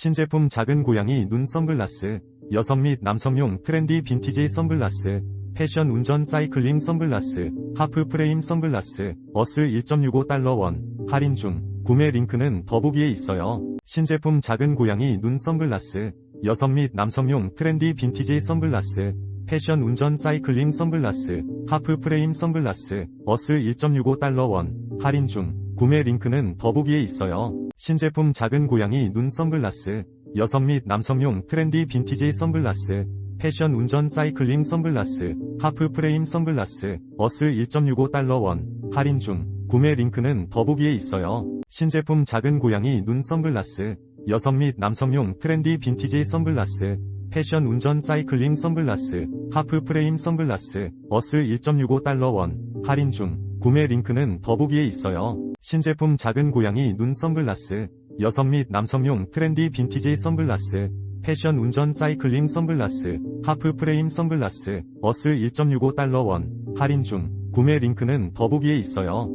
신제품 작은 고양이 눈 선글라스, 여성 및 남성용 트렌디 빈티지 선글라스, 패션 운전 사이클링 선글라스, 하프 프레임 선글라스, 어스 1.65달러 원, 할인 중, 구매 링크는 더보기에 있어요. 신제품 작은 고양이 눈 선글라스, 여성 및 남성용 트렌디 빈티지 선글라스, 패션 운전 사이클링 선글라스, 하프 프레임 선글라스, 어스 1.65달러 원, 할인 중, 구매 링크는 더보기에 있어요. 신제품 작은 고양이 눈 선글라스, 여성 및 남성용 트렌디 빈티지 선글라스, 패션 운전 사이클링 선글라스, 하프 프레임 선글라스, 어스 1.65달러 원, 할인 중, 구매 링크는 더보기에 있어요. 신제품 작은 고양이 눈 선글라스, 여성 및 남성용 트렌디 빈티지 선글라스, 패션 운전 사이클링 선글라스, 하프 프레임 선글라스, 어스 1.65달러 원, 할인 중, 구매 링크는 더보기에 있어요. 신제품 작은 고양이 눈 선글라스, 여성 및 남성용 트렌디 빈티지 선글라스, 패션 운전 사이클링 선글라스, 하프 프레임 선글라스, 어스 1.65달러 원, 할인 중, 구매 링크는 더보기에 있어요.